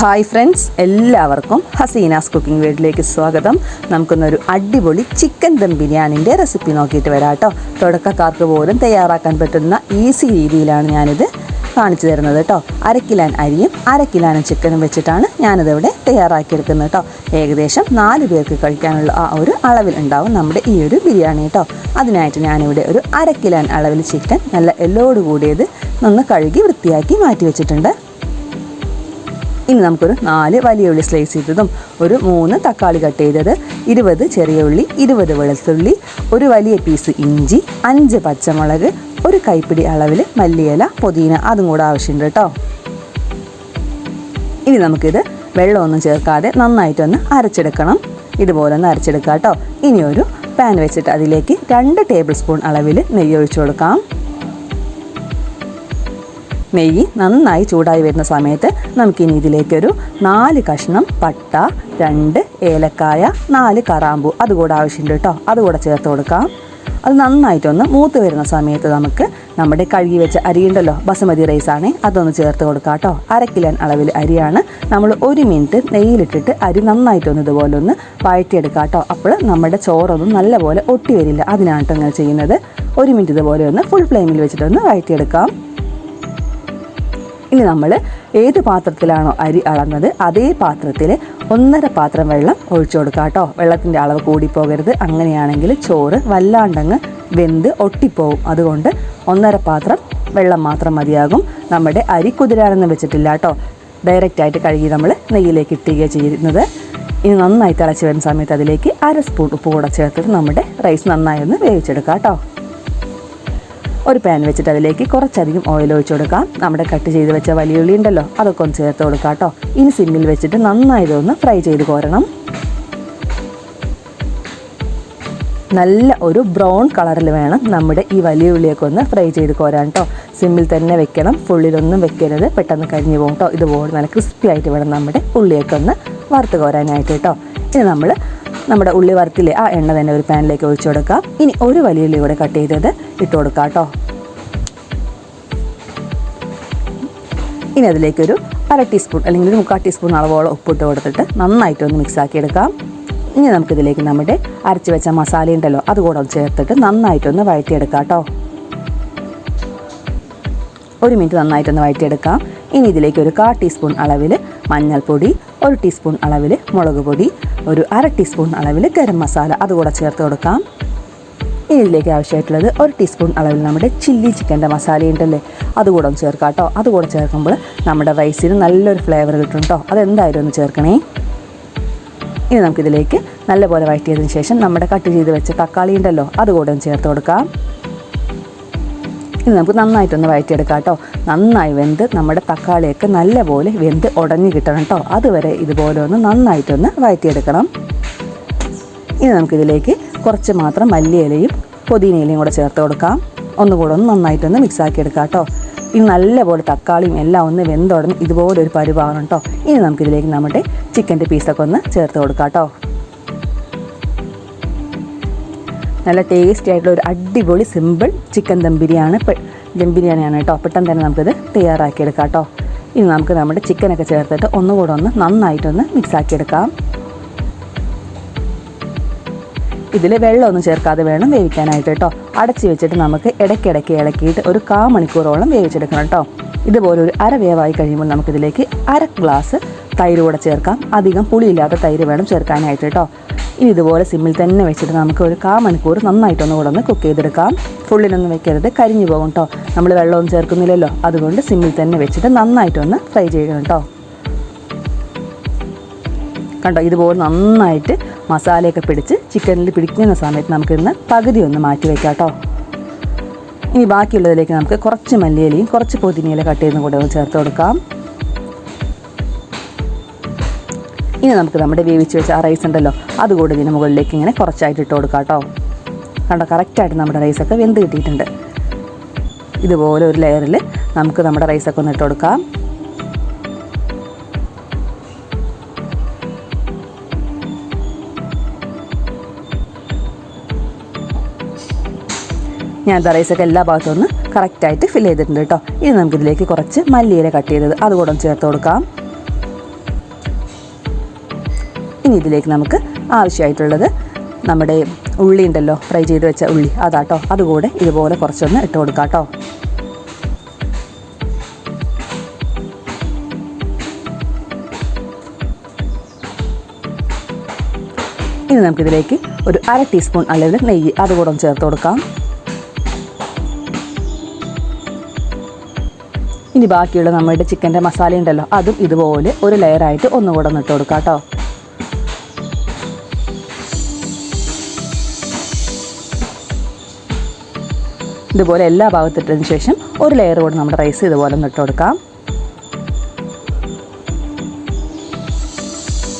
Hi friends എല്ലാവർക്കും Hasina's cooking വീട്ടിലേക്ക് സ്വാഗതം. നമുക്കൊന്നൊരു അടിപൊളി ചിക്കൻ ദം ബിരിയാണിന്റെ റെസിപ്പി നോക്കിയിട്ട് വരാം കേട്ടോ. തുടക്കക്കാർക്ക് പോലും തയ്യാറാക്കാൻ പറ്റുന്ന ഈസി രീതിയിലാണ് ഞാനിത് കാണിച്ചു തരുന്നത് കേട്ടോ. അരക്കിലാൻ അരിയും അരക്കിലാനും ചിക്കനും വെച്ചിട്ടാണ് ഞാനിതിവിടെ തയ്യാറാക്കിയെടുക്കുന്നത് കേട്ടോ. ഏകദേശം നാല് പേർക്ക് കഴിക്കാനുള്ള ആ ഒരു അളവിൽ ഉണ്ടാവും നമ്മുടെ ഈ ഒരു ബിരിയാണി കേട്ടോ. അതിനായിട്ട് ഞാനിവിടെ ഒരു അരക്കിലാൻ അളവിൽ ചിക്കൻ നല്ല എല്ലോട് കൂടിയത് ഒന്ന് കഴുകി വൃത്തിയാക്കി മാറ്റി വെച്ചിട്ടുണ്ട്. ഇനി നമുക്കൊരു നാല് വലിയ ഉള്ളി സ്ലൈസ് ചെയ്തതും ഒരു മൂന്ന് തക്കാളി കട്ട് ചെയ്തത് ഇരുപത് ചെറിയ ഉള്ളി ഇരുപത് വെളുത്തുള്ളി ഒരു വലിയ പീസ് ഇഞ്ചി അഞ്ച് പച്ചമുളക് ഒരു കൈപ്പിടി അളവിൽ മല്ലിയില പുതിന അതും കൂടെ ആവശ്യമുണ്ട് കേട്ടോ ഇനി നമുക്കിത് വെള്ളമൊന്നും ചേർക്കാതെ നന്നായിട്ടൊന്ന് അരച്ചെടുക്കണം. ഇതുപോലെ ഒന്ന് അരച്ചെടുക്കാം കേട്ടോ ഇനി ഒരു പാൻ വെച്ചിട്ട് അതിലേക്ക് രണ്ട് ടേബിൾ സ്പൂൺ അളവിൽ നെയ്യ് ഒഴിച്ചു കൊടുക്കാം. നെയ്യ് നന്നായി ചൂടായി വരുന്ന സമയത്ത് നമുക്കിനി ഇതിലേക്കൊരു നാല് കഷ്ണം പട്ട രണ്ട് ഏലക്കായ നാല് കറാമ്പു അതുകൂടെ ആവശ്യമുണ്ട് കേട്ടോ. അതുകൂടെ ചേർത്ത് കൊടുക്കാം. അത് നന്നായിട്ടൊന്ന് മൂത്ത് വരുന്ന സമയത്ത് നമുക്ക് നമ്മുടെ കഴുകി വെച്ച അരിയുണ്ടല്ലോ ബസുമതി റൈസാണ് അതൊന്ന് ചേർത്ത് കൊടുക്കാം കേട്ടോ. അര കിലോ അളവിൽ അരിയാണ്. നമ്മൾ ഒരു മിനിറ്റ് നെയ്യിലിട്ടിട്ട് അരി നന്നായിട്ടൊന്ന് ഇതുപോലെ ഒന്ന് വഴറ്റിയെടുക്കാം കേട്ടോ. അപ്പോൾ നമ്മുടെ ചോറൊന്നും നല്ലപോലെ ഒട്ടി വരില്ല. അതിനാണ് ചെയ്യുന്നത്. ഒരു മിനിറ്റ് ഇതുപോലെ ഒന്ന് ഫുൾ ഫ്ലെയിമിൽ വെച്ചിട്ടൊന്ന് വഴറ്റിയെടുക്കാം. ഇനി നമ്മൾ ഏത് പാത്രത്തിലാണോ അരി അളന്നത് അതേ പാത്രത്തിൽ ഒന്നര പാത്രം വെള്ളം ഒഴിച്ചു കൊടുക്കുക കേട്ടോ. വെള്ളത്തിന്റെ അളവ് കൂടിപ്പോകരുത്. അങ്ങനെയാണെങ്കിൽ ചോറ് വല്ലാണ്ടങ്ങ് വെന്ത് ഒട്ടിപ്പോവും. അതുകൊണ്ട് ഒന്നര പാത്രം വെള്ളം മാത്രം മതിയാകും. നമ്മുടെ അരി കുതിരാനൊന്നും വെച്ചിട്ടില്ല കേട്ടോ. ഡയറക്റ്റായിട്ട് കഴുകി നമ്മൾ നെയ്യിലേക്ക് ഇട്ടുക ചെയ്യുന്നത്. ഇനി നന്നായി തിളച്ച് വരുന്ന സമയത്ത് അതിലേക്ക് അര സ്പൂൺ ഉപ്പ് കൂടെ ചേർത്തിട്ട് നമ്മുടെ റൈസ് നന്നായി ഒന്ന് വേവിച്ചെടുക്കാം കേട്ടോ. ഒരു പാൻ വെച്ചിട്ട് അതിലേക്ക് കുറച്ചധികം ഓയിൽ ഒഴിച്ചു കൊടുക്കാം. നമ്മുടെ കട്ട് ചെയ്ത് വെച്ച വലിയ ഉള്ളി ഉണ്ടല്ലോ അതൊക്കെ ഒന്ന് ചേർത്ത് കൊടുക്കാം കേട്ടോ ഇനി സിമ്മിൽ വെച്ചിട്ട് നന്നായി ഇതൊന്ന് ഫ്രൈ ചെയ്ത് കോരണം. നല്ല ഒരു ബ്രൗൺ കളറിൽ വേണം നമ്മുടെ ഈ വലിയ ഉള്ളിയൊക്കെ ഒന്ന് ഫ്രൈ ചെയ്ത് കോരാൻ കേട്ടോ സിമ്മിൽ തന്നെ വെക്കണം ഫുള്ളിലൊന്നും വെക്കരുത്. പെട്ടെന്ന് കരിഞ്ഞു പോകും കേട്ടോ ഇതുപോലെ നല്ല ക്രിസ്പി ആയിട്ട് വേണം നമ്മുടെ ഉള്ളിയൊക്കെ ഒന്ന് വറുത്ത് കോരാനായിട്ട് കേട്ടോ ഇനി നമ്മൾ നമ്മുടെ ഉള്ളി വറുത്തില്ലേ? ആ എണ്ണ തന്നെ ഒരു പാനിലേക്ക് ഒഴിച്ചു കൊടുക്കാം ഇനി ഒരു വലിയ ഉള്ളി കൂടെ കട്ട് ചെയ്തത് ഇട്ട് കൊടുക്കാം കേട്ടോ. ഇനി അതിലേക്കൊരു അര ടീസ്പൂൺ അല്ലെങ്കിൽ ഒരു മുക്കാൽ ടീസ്പൂൺ അളവോളം ഉപ്പിട്ട് കൊടുത്തിട്ട് മിക്സ് ആക്കി എടുക്കാം. ഇനി നമുക്കിതിലേക്ക് നമ്മുടെ അരച്ച് വെച്ച മസാല ഉണ്ടല്ലോ അതുകൂടെ ചേർത്തിട്ട് നന്നായിട്ടൊന്ന് വഴറ്റിയെടുക്കാം കേട്ടോ. ഒരു മിനിറ്റ് നന്നായിട്ട് നന്നായിട്ടൊന്ന് വഴറ്റിയെടുക്കാം. ഇനി ഇതിലേക്ക് ഒരു കാ ടീസ്പൂൺ അളവിൽ മഞ്ഞൾപ്പൊടി ഒരു ടീസ്പൂൺ അളവിൽ മുളക് പൊടി ഒരു അര ടീസ്പൂൺ അളവിൽ ഗരം മസാല അതുകൂടെ ചേർത്ത് കൊടുക്കാം. ഇനി ഇതിലേക്ക് ആവശ്യമായിട്ടുള്ളത് ഒരു ടീസ്പൂൺ അളവിൽ നമ്മുടെ ചില്ലി ചിക്കന്റെ മസാല ഉണ്ടല്ലേ അതുകൂടെ ഒന്ന് ചേർക്കാം കേട്ടോ. അതുകൂടെ ചേർക്കുമ്പോൾ നമ്മുടെ റൈസിന് നല്ലൊരു ഫ്ലേവർ കിട്ടും കേട്ടോ. അതെന്തായാലും ഒന്ന് ചേർക്കണേ. ഇനി നമുക്കിതിലേക്ക് നല്ലപോലെ വഴറ്റിയതിന് ശേഷം നമ്മുടെ കട്ട് ചെയ്ത് വെച്ച തക്കാളി ഉണ്ടല്ലോ അതുകൂടെ ഒന്ന് ചേർത്ത് കൊടുക്കാം. ഇനി നമുക്ക് നന്നായിട്ടൊന്ന് വഴറ്റിയെടുക്കാം കേട്ടോ. നന്നായി വെന്ത് നമ്മുടെ തക്കാളിയൊക്കെ നല്ലപോലെ വെന്ത് ഉടഞ്ഞു കിട്ടണം കേട്ടോ. അതുവരെ ഇതുപോലെ ഒന്ന് നന്നായിട്ടൊന്ന് വഴറ്റിയെടുക്കണം. ഇനി നമുക്കിതിലേക്ക് കുറച്ച് മാത്രം മല്ലിയിലയും പുതിനയിലയും കൂടെ ചേർത്ത് കൊടുക്കാം. ഒന്നുകൂടെ ഒന്ന് നന്നായിട്ടൊന്ന് മിക്സ് ആക്കി എടുക്കാം കേട്ടോ. ഇനി നല്ലപോലെ തക്കാളിയും എല്ലാം ഒന്ന് വെന്തുടഞ്ഞ് ഇതുപോലെ ഒരു പരുവാകണം കേട്ടോ. ഇനി നമുക്കിതിലേക്ക് നമ്മുടെ ചിക്കന്റെ പീസൊക്കെ ഒന്ന് ചേർത്ത് കൊടുക്കാം കേട്ടോ. നല്ല ടേസ്റ്റി ആയിട്ടുള്ള ഒരു അടിപൊളി സിമ്പിൾ ചിക്കൻ ദം ബിരിയാണ്. ദം ബിരിയാണിയാണ് കേട്ടോ. പെട്ടെന്ന് തന്നെ നമുക്കിത് തയ്യാറാക്കിയെടുക്കാം കേട്ടോ ഇനി നമുക്ക് നമ്മുടെ ചിക്കനൊക്കെ ചേർത്തിട്ട് ഒന്നുകൂടെ ഒന്ന് നന്നായിട്ടൊന്ന് മിക്സാക്കിയെടുക്കാം ഇതിൽ വെള്ളമൊന്നും ചേർക്കാതെ വേണം വേവിക്കാനായിട്ട് കേട്ടോ. അടച്ചു വെച്ചിട്ട് നമുക്ക് ഇടയ്ക്കിടയ്ക്ക് ഇളക്കിയിട്ട് ഒരു കാ മണിക്കൂറോളം വേവിച്ചെടുക്കണം കേട്ടോ. ഇതുപോലെ ഒരു അര വേവായി കഴിയുമ്പോൾ നമുക്കിതിലേക്ക് അര ഗ്ലാസ് തൈര് കൂടെ ചേർക്കാം. അധികം പുളിയില്ലാത്ത തൈര് വേണം ചേർക്കാനായിട്ട് കേട്ടോ. ഇനി ഇതുപോലെ സിമ്മിൽ തന്നെ വെച്ചിട്ട് നമുക്ക് ഒരു കാ മണിക്കൂർ നന്നായിട്ടൊന്ന് കൂടെ ഒന്ന് കുക്ക് ചെയ്തെടുക്കാം. ഫുള്ളിനൊന്നും വെക്കരുത് കരിഞ്ഞു പോകും കേട്ടോ നമ്മൾ വെള്ളമൊന്നും ചേർക്കുന്നില്ലല്ലോ. അതുകൊണ്ട് സിമ്മിൽ തന്നെ വെച്ചിട്ട് നന്നായിട്ടൊന്ന് ഫ്രൈ ചെയ്യണം കേട്ടോ കണ്ടോ? ഇതുപോലെ നന്നായിട്ട് മസാലയൊക്കെ പിടിച്ച് ചിക്കനിൽ പിടിക്കുന്ന സമയത്ത് നമുക്കിന്ന് പകുതി ഒന്ന് മാറ്റി വയ്ക്കാം കേട്ടോ ഇനി ബാക്കിയുള്ളതിലേക്ക് നമുക്ക് കുറച്ച് മല്ലിയിലയും കുറച്ച് പുതിനയില കട്ട് ചെയ്യുന്ന കൂടെ ഒന്ന് ചേർത്ത് കൊടുക്കാം. ഇനി നമുക്ക് നമ്മുടെ വേവിച്ച് വെച്ച ആ റൈസ് ഉണ്ടല്ലോ അതുകൂടി ഇതിന് മുകളിലേക്ക് ഇങ്ങനെ കുറച്ചായിട്ട് ഇട്ട് കൊടുക്കാം കേട്ടോ. കണ്ടോ കറക്റ്റായിട്ട് നമ്മുടെ റൈസൊക്കെ വെന്ത് കിട്ടിയിട്ടുണ്ട്. ഇതുപോലെ ഒരു ലെയറിൽ നമുക്ക് നമ്മുടെ റൈസൊക്കെ ഒന്ന് ഇട്ട് കൊടുക്കാം. ഞാൻ റൈസൊക്കെ എല്ലാ ഭാഗത്തും ഒന്ന് കറക്റ്റായിട്ട് ഫിൽ ചെയ്തിട്ടുണ്ട് കേട്ടോ. ഇനി നമുക്കിതിലേക്ക് കുറച്ച് മല്ലിയില കട്ട് ചെയ്തത് അതുകൂടെ ചേർത്ത് കൊടുക്കാം. ഇനി ഇതിലേക്ക് നമുക്ക് ആവശ്യമായിട്ടുള്ളത് നമ്മുടെ ഉള്ളി ഉണ്ടല്ലോ ഫ്രൈ ചെയ്ത് വെച്ച ഉള്ളി. അതാട്ടോ. അതുകൂടെ ഇതുപോലെ കുറച്ചൊന്ന് ഇട്ട് കൊടുക്കാം കേട്ടോ ഇനി നമുക്കിതിലേക്ക് ഒരു അര ടീസ്പൂൺ അല്ലെങ്കിൽ നെയ്യ് അതുകൂടെ ഒന്ന് ചേർത്ത് കൊടുക്കാം. ഇനി ബാക്കിയുള്ള നമ്മുടെ ചിക്കന്റെ മസാല ഉണ്ടല്ലോ അതും ഇതുപോലെ ഒരു ലെയറായിട്ട് ഒന്നുകൂടെ ഒന്ന് ഇട്ട് കൊടുക്കാം കേട്ടോ ഇതുപോലെ എല്ലാ ഭാഗത്തിട്ടതിന് ശേഷം ഒരു ലെയർ കൂടെ നമ്മൾ റൈസ് ഇതുപോലെ ഒന്ന് ഇട്ട് കൊടുക്കാം.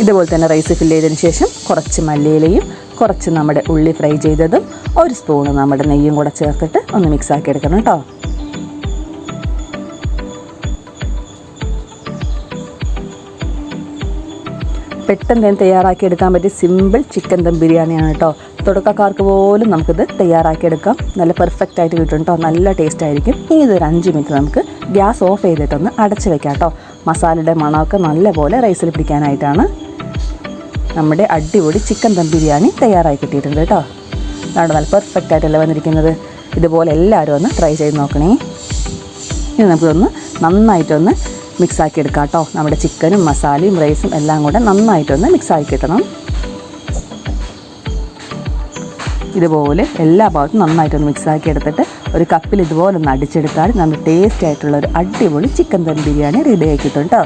ഇതുപോലെ തന്നെ റൈസ് ഫില്ല് ചെയ്തതിന് ശേഷം കുറച്ച് മല്ലിയിലയും കുറച്ച് നമ്മുടെ ഉള്ളി ഫ്രൈ ചെയ്തതും ഒരു സ്പൂണ് നമ്മുടെ നെയ്യും കൂടെ ചേർത്തിട്ട് ഒന്ന് മിക്സ് ആക്കി എടുക്കണം കേട്ടോ പെട്ടെന്ന് തന്നെ തയ്യാറാക്കി എടുക്കാൻ പറ്റിയ സിമ്പിൾ ചിക്കൻ ദം ബിരിയാണിയാണ് കേട്ടോ തുടക്കക്കാർക്ക് പോലും നമുക്കിത് തയ്യാറാക്കിയെടുക്കാം. നല്ല പെർഫെക്റ്റ് ആയിട്ട് കിട്ടും കേട്ടോ നല്ല ടേസ്റ്റ് ആയിരിക്കും. ഇനി ഇതൊരു അഞ്ച് മിനിറ്റ് നമുക്ക് ഗ്യാസ് ഓഫ് ചെയ്തിട്ടൊന്ന് അടച്ച് വെക്കാം കേട്ടോ മസാലയുടെ മണമൊക്കെ നല്ലപോലെ റൈസിൽ പിടിക്കാനായിട്ടാണ് നമ്മുടെ അടിപൊളി ചിക്കൻ ദം ബിരിയാണി തയ്യാറായി കിട്ടിയിട്ടുണ്ട് കേട്ടോ അതാണ് നല്ല പെർഫെക്റ്റ് ആയിട്ടല്ലേ വന്നിരിക്കുന്നത്? ഇതുപോലെ എല്ലാവരും ഒന്ന് ട്രൈ ചെയ്ത് നോക്കണേ. ഇനി നമുക്കൊന്ന് നന്നായിട്ടൊന്ന് മിക്സാക്കി എടുക്കാം കേട്ടോ നമ്മുടെ ചിക്കനും മസാലയും റൈസും എല്ലാം കൂടെ നന്നായിട്ടൊന്ന് മിക്സ് ആക്കി കിട്ടണം. ഇതുപോലെ എല്ലാ ഭാഗത്തും നന്നായിട്ടൊന്ന് മിക്സ് ആക്കി എടുത്തിട്ട് ഒരു കപ്പിൽ ഇതുപോലെ ഒന്ന് അടിച്ചെടുത്താൽ നല്ല ടേസ്റ്റ് ആയിട്ടുള്ള ഒരു അടിപൊളി ചിക്കൻ ദം ബിരിയാണി റെഡി ആക്കിയിട്ടുണ്ട്